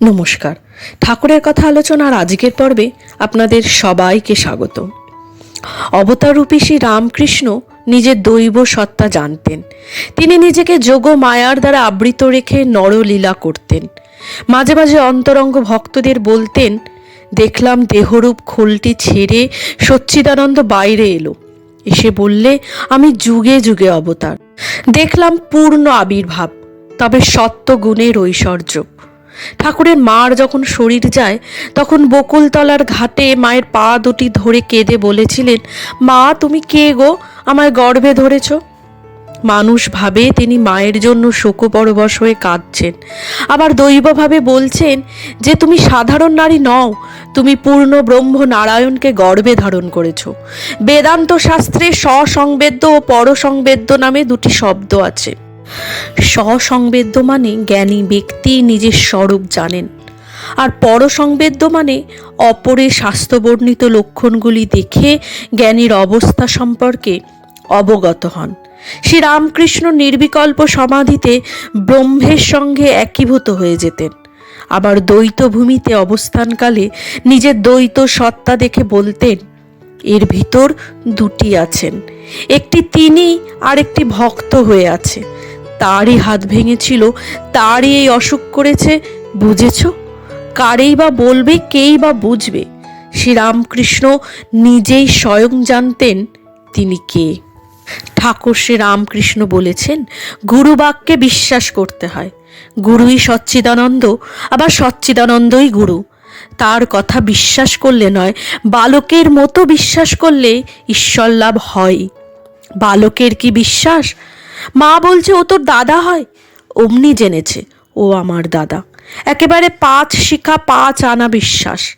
নমস্কার। ঠাকুরের কথা আলোচনার আজকের পর্বে আপনাদের সবাইকে স্বাগত। অবতাররূপী শ্রী রামকৃষ্ণ নিজের দৈব সত্তা জানতেন। তিনি নিজেকে যোগ মায়ার দ্বারা আবৃত রেখে নরলীলা করতেন। মাঝে মাঝে অন্তরঙ্গ ভক্তদের বলতেন, দেখলাম দেহরূপ খোলটি ছেড়ে সচ্চিদানন্দ বাইরে এলো। এসে বললে, আমি যুগে যুগে অবতার। দেখলাম পূর্ণ আবির্ভাব, তবে সত্য গুণের ঐশ্বর্য ঠাকুরের মার যখন শরীর যায়, তখন বকুলতলার ঘাটে মায়ের পা দুটি ধরে কেঁদে বলেছিলেন, মা, তুমি কে গো? আমায় গর্ভে ধরেছ? মানুষ ভাবে তিনি মায়ের জন্য শোকপরবশ হয়ে কাঁদছেন। আবার দৈবভাবে বলছেন যে, তুমি সাধারণ নারী নও, তুমি পূর্ণ ব্রহ্ম নারায়ণকে গর্ভে ধারণ করেছ। বেদান্ত শাস্ত্রে স্বসংবেদ্য ও পরসংবেদ্য নামে দুটি শব্দ আছে। স্বসংবেদ্য মানে জ্ঞানী ব্যক্তি নিজের স্বরূপ জানেন, আর পরসংবেদ্য মানে অপরের স্বাস্থ্যবর্ণিত লক্ষণগুলি দেখে জ্ঞানীর অবস্থা সম্পর্কে অবগত হন। শ্রী রামকৃষ্ণ নির্বিকল্প সমাধিতে ব্রহ্মের সঙ্গে একীভূত হয়ে যেতেন। আবার দ্বৈত ভূমিতে অবস্থানকালে নিজের দ্বৈত সত্তা দেখে বলতেন, এর ভিতর দুটি আছেন। একটি তিনি আর একটি ভক্ত হয়ে আছে। তারই হাত ভেঙেছিল, তারই এই অসুখ করেছে, বুঝেছ? কারেই বা বলবে, কেই বা বুঝবে? শ্রীরামকৃষ্ণ নিজেই স্বয়ং জানতেন তিনি কে। ঠাকুর শ্রী রামকৃষ্ণ বলেছেন, গুরুবাক্যে বিশ্বাস করতে হয়। গুরুই সচ্চিদানন্দ, আবার সচ্চিদানন্দই গুরু। তার কথা বিশ্বাস করলে নয়, বালকের মতো বিশ্বাস করলে ঈশ্বর লাভ হয়। বালকের কি বিশ্বাস? মা বলছে, ও তোর দাদা হয়? অমনি জেনেছে, ও আমার দাদা। একেবারে পাঁচ শিখা, পাঁচ আনা বিশ্বাস।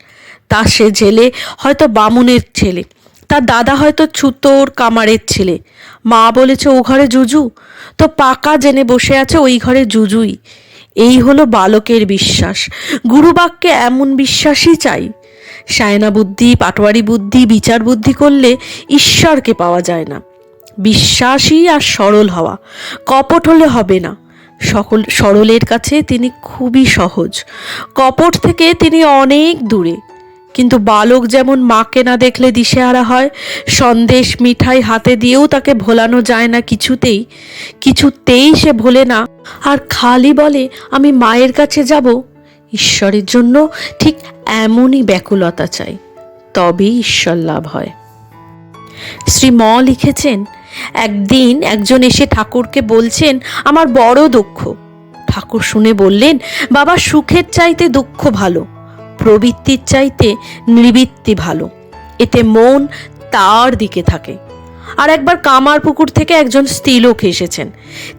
তা সে জেলে হয়তো বামুনের ছেলে, তার দাদা হয়তো ছুতোর কামারের ছেলে। মা বলেছে, ও ঘরে জুজু? তো পাকা জেনে বসে আছে, ওই ঘরে জুজুই। এই হলো বালকের বিশ্বাস। গুরুবাক্যে এমন বিশ্বাসই চাই। সায়না বুদ্ধি, পাটোয়ারি বুদ্ধি, বিচার বুদ্ধি করলে ঈশ্বরকে পাওয়া যায় না। বিশ্বাসী আর সরল হওয়া। কপট হলে হবে না। সকল সরলের কাছে তিনি খুবই সহজ। কপট থেকে তিনি অনেক দূরে। কিন্তু বালক যেমন মাকে না দেখলে দিশেহারা হয়, সন্দেশ মিঠাই হাতে দিয়েও তাকে ভোলানো যায় না কিছুতেই। কিছুতেই সে ভোলে না। আর খালি বলে, আমি মায়ের কাছে যাব? ঈশ্বরের জন্য ঠিক এমনই ব্যাকুলতা চাই। তবেই ঈশ্বর লাভ হয়। শ্রী ম লিখেছেন একদিন একজন এসে ঠাকুরকে বলছেন, আমার বড় দুঃখ। ঠাকুর শুনে বললেন, বাবা, সুখের চাইতে দুঃখ ভালো, প্রবৃত্তির চাইতে নিবৃত্তি ভালো। এতে মন তার দিকে থাকে। আর একবার কামার পুকুর থেকে একজন স্ত্রীলোক এসেছেন।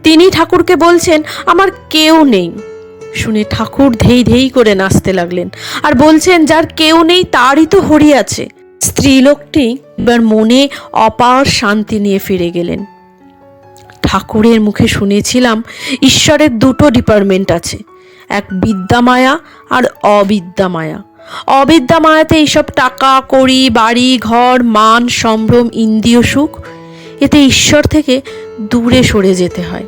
তিনি ঠাকুরকে বলছেন, আমার কেউ নেই। শুনে ঠাকুর ধেই ধেই করে নাচতে লাগলেন। আর বলছেন, যার কেউ নেই, তারই তো হরি আছে। স্ত্রীলোকটি এবার মনে অপার শান্তি নিয়ে ফিরে গেলেন। ঠাকুরের মুখে শুনেছিলাম ঈশ্বরের দুটো ডিপার্টমেন্ট আছে, এক বিদ্যামায়া আর অবিদ্যামায়া। অবিদ্যামায়াতে এইসব টাকা, কড়ি, বাড়ি, ঘর, মান, সম্ভ্রম, ইন্দ্রিয় সুখ, এতে ঈশ্বর থেকে দূরে সরে যেতে হয়।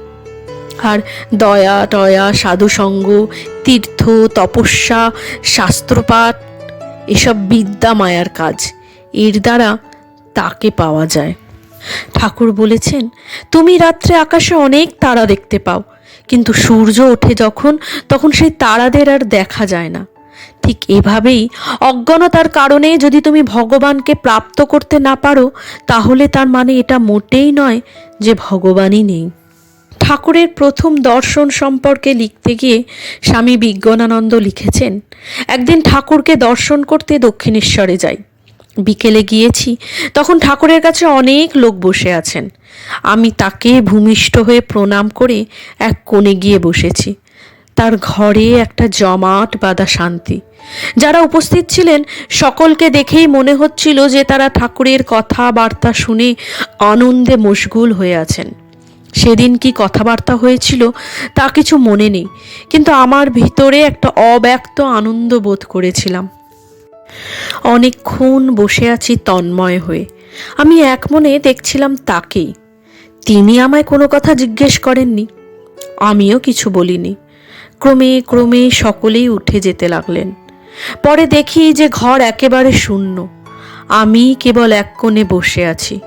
আর দয়া, টয়া, সাধুসঙ্গ, তীর্থ, তপস্যা, শাস্ত্রপাঠ, এসব বিদ্যা মায়ার কাজ। এর দ্বারা তাকে পাওয়া যায়। ঠাকুর বলেছেন, তুমি রাত্রে আকাশে অনেক তারা দেখতে পাও, কিন্তু সূর্য ওঠে যখন, তখন সেই তারাদের আর দেখা যায় না। ঠিক এভাবেই অজ্ঞানতার কারণে যদি তুমি ভগবানকে প্রাপ্ত করতে না পারো, তাহলে তার মানে এটা মোটেই নয় যে ভগবানই নেই। ঠাকুরের প্রথম দর্শন সম্পর্কে লিখতে গিয়ে স্বামী বিজ্ঞানানন্দ লিখেছেন, একদিন ঠাকুরকে দর্শন করতে দক্ষিণেশ্বরে যাই। বিকেলে গিয়েছি, তখন ঠাকুরের কাছে অনেক লোক বসে আছেন। আমি তাকে ভূমিষ্ঠ হয়ে প্রণাম করে এক কোণে গিয়ে বসেছি। তার ঘরে একটা জমাট বাঁধা শান্তি। যারা উপস্থিত ছিলেন, সকলকে দেখেই মনে হচ্ছিল যে তারা ঠাকুরের কথাবার্তা শুনে আনন্দে মশগুল হয়ে আছেন। সেদিন কি কথাবার্তা হয়েছিল তা কিছু মনে নেই, কিন্তু আমার ভিতরে একটা অব্যক্ত আনন্দ বোধ করেছিলাম। অনেকক্ষণ বসে আছি তন্ময় হয়ে। আমি এক মনে দেখছিলাম তাকেই। তিনি আমায় কোনো কথা জিজ্ঞেস করেননি। আমিও কিছু বলিনি। ক্রমে ক্রমে সকলেই উঠে যেতে লাগলেন। পরে দেখি যে ঘর একেবারে শূন্য। আমি কেবল এক কোণে বসে আছি।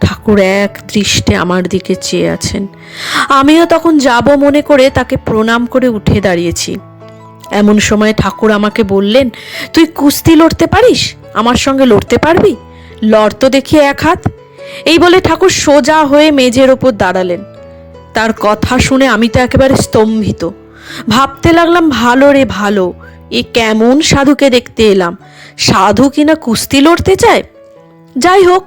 ঠাকুর এক দৃষ্টে আমার দিকে চেয়ে আছেন। আমিও তখন যাব মনে করে তাকে প্রণাম করে উঠে দাঁড়িয়েছি। এমন সময় ঠাকুর আমাকে বললেন, তুই কুস্তি লড়তে পারিস? আমার সঙ্গে লড়তে পারবি? লড় তো দেখি এক হাত। এই বলে ঠাকুর সোজা হয়ে মেঝের ওপর দাঁড়ালেন। তার কথা শুনে আমি তো একেবারে স্তম্ভিত। ভাবতে লাগলাম, ভালো রে ভালো, এ কেমন সাধুকে দেখতে এলাম? সাধু কিনা কুস্তি লড়তে চায়? যাই হোক,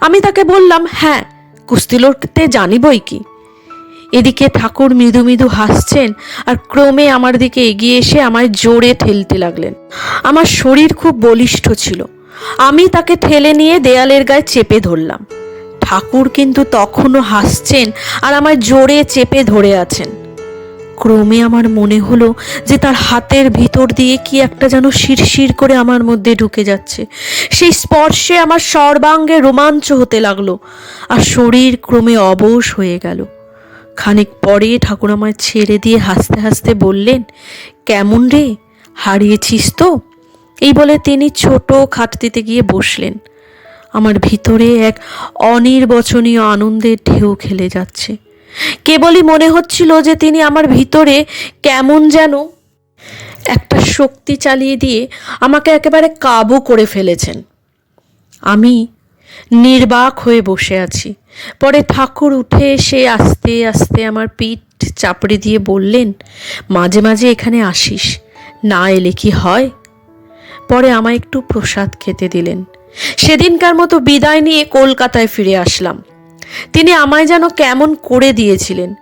আমি তাকে বললাম হ্যাঁ কুস্তি লড়তে জানি বই কি? এদিকে ঠাকুর মৃদু মৃদু হাসছেন আর ক্রমে আমার দিকে এগিয়ে এসে আমায় জোরে ঠেলতে লাগলেন। আমার শরীর খুব বলিষ্ঠ ছিল। আমি তাকে ঠেলে নিয়ে দেয়ালের গায়ে চেপে ধরলাম। ঠাকুর কিন্তু তখনও হাসছেন আর আমায় জোরে চেপে ধরে আছেন। ক্রমে আমার মনে হলো যে তার হাতের ভিতর দিয়ে কি একটা যেন শিরশির করে আমার মধ্যে ঢুকে যাচ্ছে। সেই স্পর্শে আমার সর্বাঙ্গে রোমাঞ্চ হতে লাগল আর শরীর ক্রমে অবশ হয়ে গেল। খানিক পরে ঠাকুর আমায় ছেড়ে দিয়ে হাসতে হাসতে বললেন, কেমন রে? হারিয়েছিস তো? এই বলে তিনি ছোট খাটতিতে গিয়ে বসলেন। আমার ভিতরে এক অনির্বচনীয় আনন্দের ঢেউ খেলে যাচ্ছে। কেবলই মনে হচ্ছিল যে তিনি আমার ভিতরে কেমন যেন একটা শক্তি চালিয়ে দিয়ে আমাকে একেবারে কাবু করে ফেলেছেন। আমি নির্বাক হয়ে বসে আছি। পরে ঠাকুর উঠে এসে আস্তে আস্তে আমার পিঠ চাপড়ে দিয়ে বললেন, মাঝে মাঝে এখানে আসিস, না এলে কি হয়? পরে আমায় একটু প্রসাদ খেতে দিলেন। সেদিনকার মতো বিদায় নিয়ে কলকাতায় ফিরে আসলাম। তিনি আমায় যেন কেমন করে দিয়েছিলেন।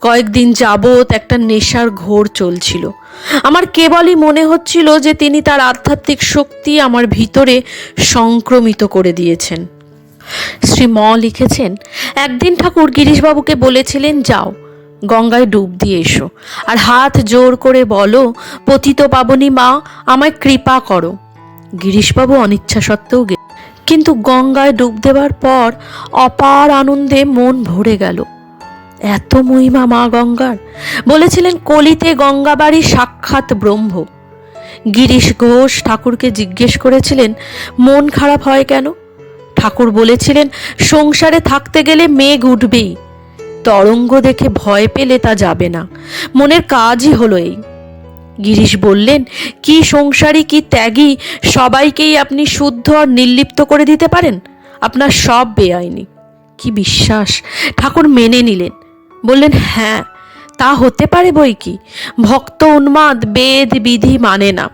কয়েকদিন যাবৎ একটা নেশার ঘোর চলছিল। আমার কেবলই মনে হচ্ছিল যে তিনি তার আধ্যাত্মিক শক্তি আমার ভিতরে সংক্রমিত করে দিয়েছেন। শ্রী ম লিখেছেন, একদিন ঠাকুর গিরিশবাবুকে বলেছিলেন, যাও, গঙ্গায় ডুব দিয়ে এসো, আর হাত জোর করে বলো, পতিত পাবনি মা, আমায় কৃপা করো। গিরিশবাবু অনিচ্ছা সত্ত্বেও গে কিন্তু গঙ্গায় ডুব দেওয়ার পর অপার আনন্দে মন ভরে গেল। এত মহিমা মা গঙ্গার, বলেছিলেন কলিতে গঙ্গাবাড়ি সাক্ষাৎ ব্রহ্ম। গিরিশ ঘোষ ঠাকুরকে জিজ্ঞেস করেছিলেন, মন খারাপ হয় কেন? ঠাকুর বলেছিলেন, সংসারে থাকতে গেলে মেঘ উঠবেই। তরঙ্গ দেখে ভয় পেলে তা যাবে না। মনের কাজই হলো এই। গিরিশ বললেন, কি সংসারী, কি ত্যাগী, সবাইকেই আপনি শুদ্ধ আর নির্লিপ্ত করে দিতে পারেন? আপনার সব বেআইনি। কি বিশ্বাস! ঠাকুর মেনে নিলেন। বললেন হ্যাঁ তা হতে পারে বই কি? ভক্ত উন্মাদ বেদ বিধি মানে না।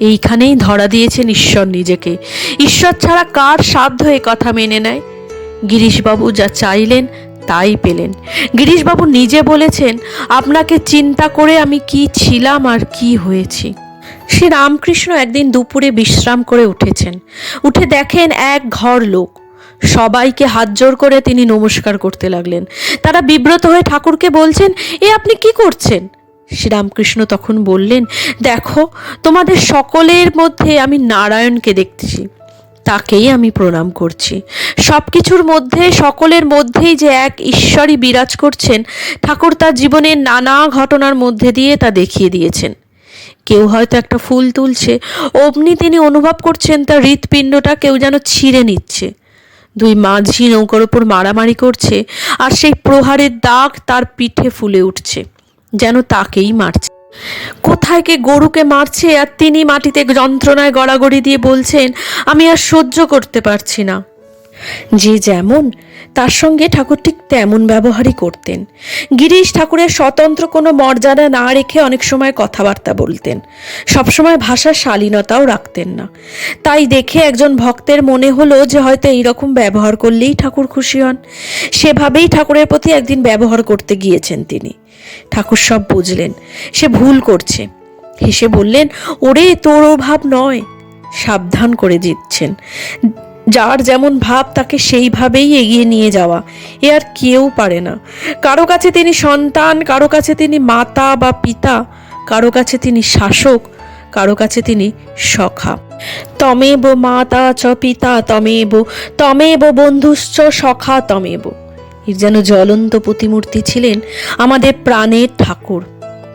এইখানেই ধরা দিয়েছেন ঈশ্বর নিজেকে। ঈশ্বর ছাড়া কার সাধ্য এ কথা মেনে নেয়? গিরিশবাবু যা চাইলেন, তাই পেলেন। গিরিশবাবু নিজে বলেছেন, আপনাকে চিন্তা করে আমি কি ছিলাম আর কি হয়েছি? শ্রী রামকৃষ্ণ একদিন দুপুরে বিশ্রাম করে উঠেছেন। উঠে দেখেন এক ঘর লোক। সবাইকে হাত জোর করে তিনি নমস্কার করতে লাগলেন। তারা বিব্রত হয়ে ঠাকুরকে বলছেন, এ আপনি কি করছেন? শ্রীরামকৃষ্ণ তখন বললেন, দেখো, তোমাদের সকলের মধ্যে আমি নারায়ণকে দেখতেছি। তাকেই আমি প্রণাম করছি। সব কিছুর মধ্যে, সকলের মধ্যেই যে এক ঈশ্বরই বিরাজ করছেন, ঠাকুর তার জীবনের নানা ঘটনার মধ্যে দিয়ে তা দেখিয়ে দিয়েছেন। কেউ হয়তো একটা ফুল তুলছে, অমনি তিনি অনুভব করছেন তার হৃৎপিণ্ডটা কেউ যেন ছিঁড়ে নিচ্ছে। দুই মাঝি নৌকার ওপর মারামারি করছে, আর সেই প্রহারের দাগ তার পিঠে ফুলে উঠছে। যেন তাকেই মারছে। কোথায় কে গরুকে মারছে আর তিনি মাটিতে যন্ত্রণায় গড়াগড়ি দিয়ে বলছেন, আমি আর সহ্য করতে পারছি না। যে যেমন, তার সঙ্গে ঠাকুর ঠিক তেমন ব্যবহারই করতেন। গিরিশ ঠাকুরের স্বতন্ত্র কোনো মর্যাদা না রেখে অনেক সময় কথাবার্তা বলতেন। সবসময় ভাষার শালীনতাও রাখতেন না। তাই দেখে একজন ভক্তের মনে হলো যে হয়তো এইরকম ব্যবহার করলেই ঠাকুর খুশি হন। সেভাবেই ঠাকুরের প্রতি একদিন ব্যবহার করতে গিয়েছেন তিনি। ঠাকুর সব বুঝলেন। সে ভুল করছে। হেসে বললেন, ওরে তোর ও ভাব নয়। সাবধান করে দিচ্ছেন। যার যেমন ভাব, তাকে সেইভাবেই এগিয়ে নিয়ে যাওয়া। এ আর কেউ পারে না। কারও কাছে তিনি সন্তান, কারও কাছে তিনি মাতা বা পিতা, কারও কাছে তিনি শাসক, কারও কাছে তিনি সখা। তমেব মাতা চ পিতা তমেব তমেব বন্ধুশ্চ সখা তমেব। এর যেন জ্বলন্ত প্রতিমূর্তি ছিলেন আমাদের প্রাণের ঠাকুর।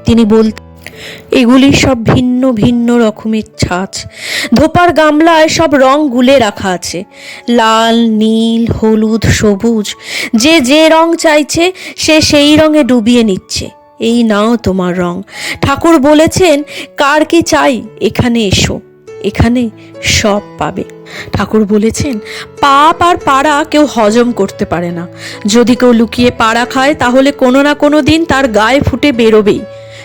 তিনি বলতেন এগুলি সব ভিন্ন ভিন্ন রকমের ছাঁচ। ধোপার গামলায় সব রং গুলে রাখা আছে। লাল, নীল, হলুদ, সবুজ, যে যে রং চাইছে, সে সেই রঙে ডুবিয়ে নিচ্ছে। এই নাও তোমার রং। ঠাকুর বলেছেন, কার কি চাই? এখানে এসো। এখানে সব পাবে। ঠাকুর বলেছেন, পাপ আর পাড়া কেউ হজম করতে পারে না। যদি কেউ লুকিয়ে পাড়া খায়, তাহলে কোনো না কোনো দিন তার গায়ে ফুটে বেরোবেই।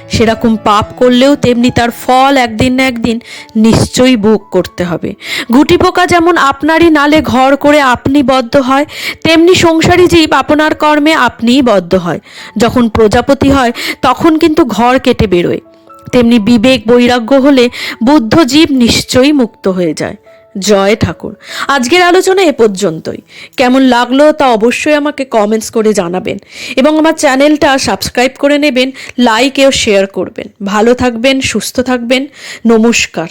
সেরকম পাপ করলেও তেমনি তার ফল একদিন না একদিন নিশ্চয়ই ভোগ করতে হবে। গুটি পোকা যেমন আপনারই নালে ঘর করে আপনি বদ্ধ হয়, তেমনি সংসারী জীব আপনার কর্মে আপনিই বদ্ধ হয়। যখন প্রজাপতি হয়, তখন কিন্তু ঘর কেটে বেরোয়। তেমনি বিবেক বৈরাগ্য হলে বুদ্ধ জীব নিশ্চয়ই মুক্ত হয়ে যায়। জয় ঠাকুর। আজকের আলোচনা এ পর্যন্তই। কেমন লাগল তা অবশ্যই আমাকে কমেন্টস করে জানাবেন এবং আমার চ্যানেলটা সাবস্ক্রাইব করে নেবেন লাইক ও শেয়ার করবেন। ভালো থাকবেন, সুস্থ থাকবেন। নমস্কার।